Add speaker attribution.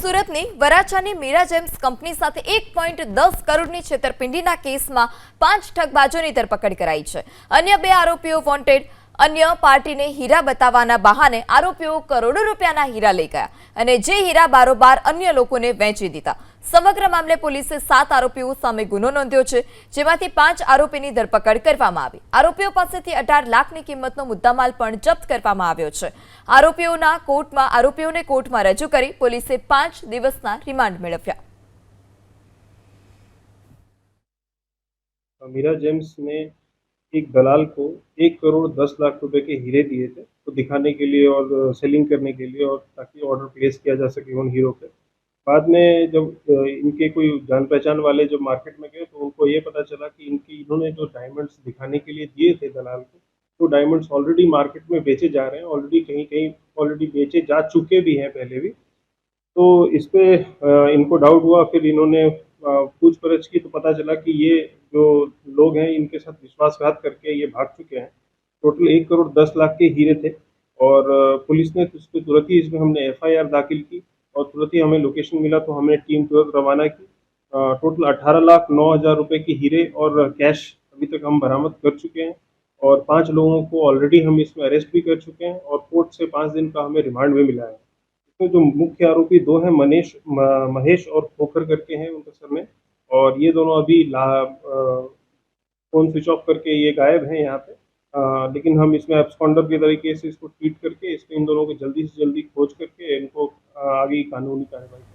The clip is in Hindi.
Speaker 1: સુરતની વરાછાની મીરા જેમ્સ કંપની સાથે એક પોઈન્ટ દસ કરોડની છેતરપિંડીના કેસમાં પાંચ ઠગબાજોની ધરપકડ કરાઈ છે. અન્ય બે આરોપીઓ વોન્ટેડ અન્ય પાર્ટીને હીરા બતાવવાના બહાને આરોપીઓ કરોડો રૂપિયાના હીરા લઈ ગયા અને જે હીરા બારોબાર અન્ય લોકોને વેચી દીધા. સમગ્ર મામલે પોલીસે સાત આરોપીઓ સામે ગુનો નોંધ્યો છે, જેમાંથી પાંચ આરોપીની ધરપકડ કરવામાં આવી. આરોપીઓ પાસેથી અઢાર લાખની કિંમતનો મુદ્દામાલ પણ જપ્ત કરવામાં આવ્યો છે. આરોપીઓના કોર્ટમાં, આરોપીઓને કોર્ટમાં રજૂ કરી પોલીસે પાંચ દિવસના રિમાન્ડ મેળવ્યા.
Speaker 2: મીરા જેમ્સને एक दलाल को एक करोड़ दस लाख रुपए के हीरे दिए थे तो दिखाने के लिए और सेलिंग करने के लिए और ताकि ऑर्डर प्लेस किया जा सके उन हीरो पे। बाद में जब इनके कोई जान पहचान वाले जब मार्केट में गए तो उनको ये पता चला कि इनकी, इन्होंने जो डायमंड्स दिखाने के लिए दिए थे दलाल को तो डायमंड्स ऑलरेडी मार्केट में बेचे जा रहे हैं ऑलरेडी कहीं कहीं ऑलरेडी बेचे जा चुके भी हैं पहले भी। तो इस पर इनको डाउट हुआ, फिर इन्होंने पूछपरछ की तो पता चला कि ये जो लोग हैं, इनके साथ विश्वासघात करके ये भाग चुके हैं। टोटल एक करोड़ दस लाख के हीरे थे और पुलिस ने पे तुरंत ही इसमें हमने एफआईआर दाखिल की और तुरंत ही हमें लोकेशन मिला तो हमने टीम तुरंत रवाना की। टोटल अठारह लाख नौ हज़ार रुपये के हीरे और कैश अभी तक हम बरामद कर चुके हैं और पाँच लोगों को ऑलरेडी हम इसमें अरेस्ट भी कर चुके हैं और कोर्ट से पाँच दिन का हमें रिमांड भी मिला है। इसमें जो मुख्य आरोपी दो हैं मनीष महेश और खोखर करके हैं उनके सर में। और ये दोनों अभी फ़ोन स्विच ऑफ़ करके ये गायब हैं यहाँ पे। आ, लेकिन हम इसमें एब्सकॉन्डर के तरीके से इसको ट्रीट करके इसमें इन दोनों को जल्दी से जल्दी खोज करके इनको आगे कानूनी कार्रवाई करें